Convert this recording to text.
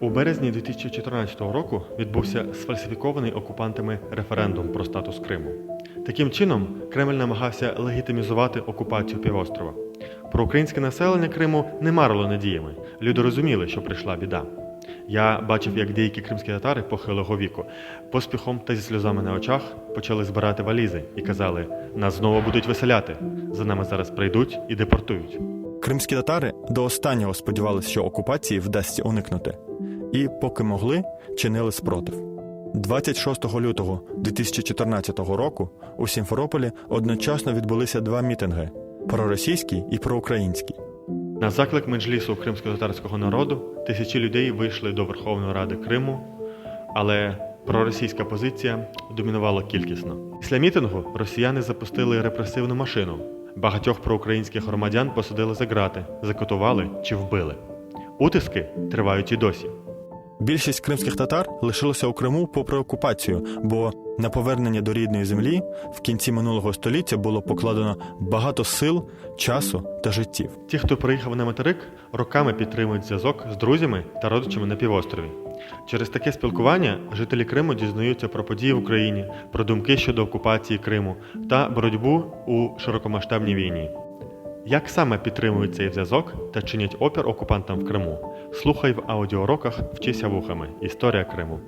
У березні 2014 року відбувся сфальсифікований окупантами референдум про статус Криму. Таким чином, Кремль намагався легітимізувати окупацію півострова. Про українське населення Криму не марило надіями. Люди розуміли, що прийшла біда. Я бачив, як деякі кримські татари похилого віку поспіхом та зі сльозами на очах почали збирати валізи і казали: нас знову будуть виселяти. За нами зараз прийдуть і депортують. Кримські татари до останнього сподівалися, що окупації вдасться уникнути, і, поки могли, чинили спротив. 26 лютого 2014 року у Сімферополі одночасно відбулися два мітинги проросійський і проукраїнський. На заклик меджлісу кримсько-татарського народу тисячі людей вийшли до Верховної Ради Криму, але проросійська позиція домінувала кількісно. Після мітингу росіяни запустили репресивну машину. Багатьох проукраїнських громадян посадили за грати, закотували чи вбили. Утиски тривають і досі. Більшість кримських татар лишилося у Криму попри окупацію, бо на повернення до рідної землі в кінці минулого століття було покладено багато сил, часу та життів. Ті, хто приїхав на материк, роками підтримують зв'язок з друзями та родичами на півострові. Через таке спілкування жителі Криму дізнаються про події в Україні, про думки щодо окупації Криму та боротьбу у широкомасштабній війні. Як саме підтримують цей зв'язок та чинять опір окупантам в Криму? Слухай в аудіоуроках Вчися вухами. Історія Криму.